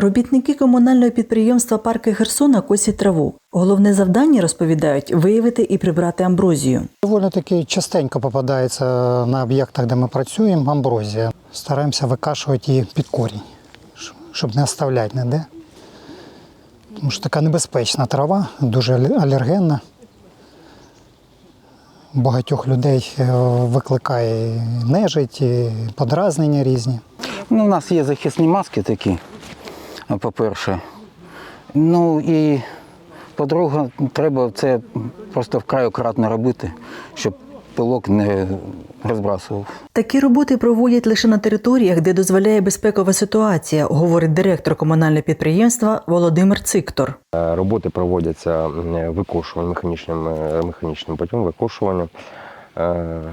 Робітники комунального підприємства Парки Херсона косять траву. Головне завдання розповідають виявити і прибрати амброзію. Доволі таки частенько попадається на об'єктах, де ми працюємо, амброзія. Стараємося викашувати її під корінь, щоб не оставляти ніде. Тому що така небезпечна трава, дуже алергенна. Багатьох людей е, викликає нежить, подразнення різні. Ну, у нас є захисні маски такі, по-перше. Ну і по-друге, треба це просто вкрай акуратно робити, щоб пилок не розбрасував. Такі роботи проводять лише на територіях, де дозволяє безпекова ситуація, говорить директор комунального підприємства Володимир Циктор. Е, Роботи проводяться м, викошуванням, механічним, е, механічним путем викошування е,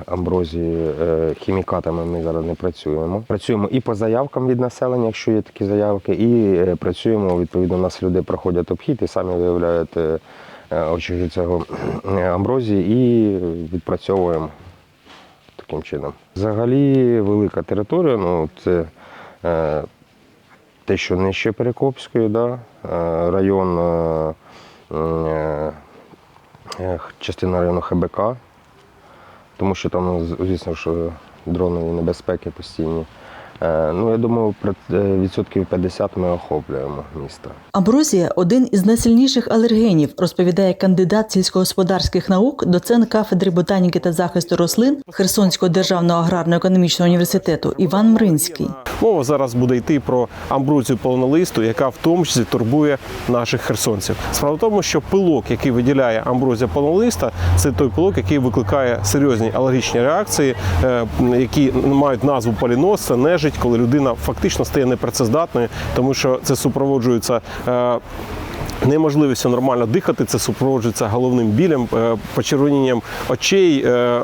амброзії е, хімікатами ми зараз не працюємо. Працюємо і по заявкам від населення, якщо є такі заявки, і е, працюємо, відповідно, у нас люди проходять обхід і самі виявляють е, е, цього е, амброзії і відпрацьовуємо таким чином. Взагалі велика територія, ну це е, те, що нижче Перекопської, да, е, район, е, е, е, частина району ХБК, тому що там, звісно, що дронові небезпеки постійні. Е, Ну, я думаю, про- е, відсотків 50 ми охоплюємо місто. Амброзія один із найсильніших алергенів, розповідає кандидат сільськогосподарських наук, доцент кафедри ботаніки та захисту рослин Херсонського державного аграрно-економічного університету Іван Мринський. Мова зараз буде йти про амброзію полонолисту, яка в тому числі турбує наших херсонців. Справа в тому, що пилок, який виділяє амброзія полонолиста, це той пилок, який викликає серйозні алергічні реакції, е, які мають назву поліноса, нежить, коли людина фактично стає непрацездатною, тому що це супроводжується. е, Неможливістю нормально дихати, це супроводжується головним білем, е, почервонінням очей. е,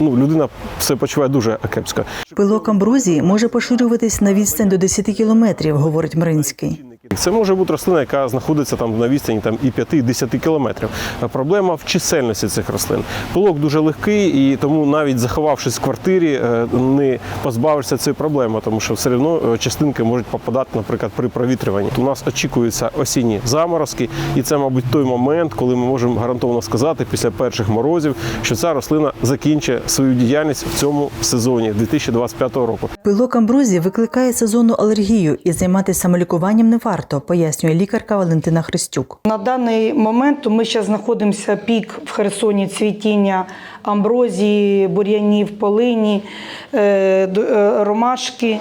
Ну, людина все почуває дуже кепсько. Пилок амброзії може поширюватись на відстань до 10 кілометрів, говорить Мринський. Це може бути рослина, яка знаходиться там на відстані там, і 5-10 кілометрів. Проблема в чисельності цих рослин. Пилок дуже легкий, і тому навіть заховавшись в квартирі, е, не позбавишся цієї проблеми, тому що все одно е, частинки можуть попадати, наприклад, при провітрюванні. У нас очікуються осінні заморозки, і це, мабуть, той момент, коли ми можемо гарантовано сказати після перших морозів, що ця рослина закінчить свою діяльність в цьому сезоні 2025 року. Пилок амброзії викликає сезонну алергію і займатися самолікуванням не варто, пояснює лікарка Валентина Христюк. На даний момент ми зараз знаходимося пік в Херсоні цвітіння амброзії, бур'янів, полині, е, е, ромашки.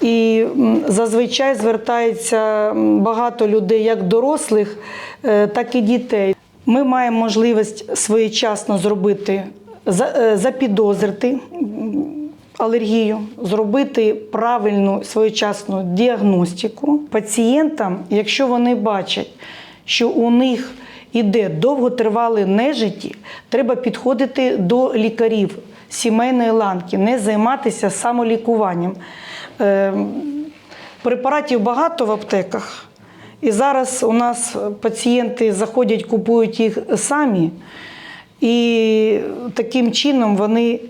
І зазвичай звертається багато людей, як дорослих, е, так і дітей. Ми маємо можливість своєчасно зробити, за- запідозрити алергію, зробити правильну своєчасну діагностику пацієнтам, якщо вони бачать, що у них іде довготривале нежиті, треба підходити до лікарів сімейної ланки, не займатися самолікуванням. Е, Препаратів багато в аптеках. І зараз у нас пацієнти заходять, купують їх самі, і таким чином вони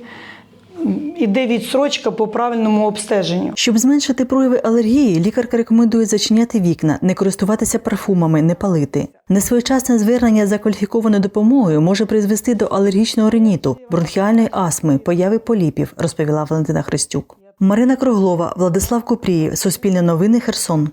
іде відсрочка по правильному обстеженню. Щоб зменшити прояви алергії, лікарка рекомендує зачиняти вікна, не користуватися парфумами, не палити. Несвоєчасне звернення за кваліфікованою допомогою може призвести до алергічного риніту, бронхіальної астми, появи поліпів, розповіла Валентина Христюк. Марина Круглова, Владислав Купрієв, Суспільне новини, Херсон.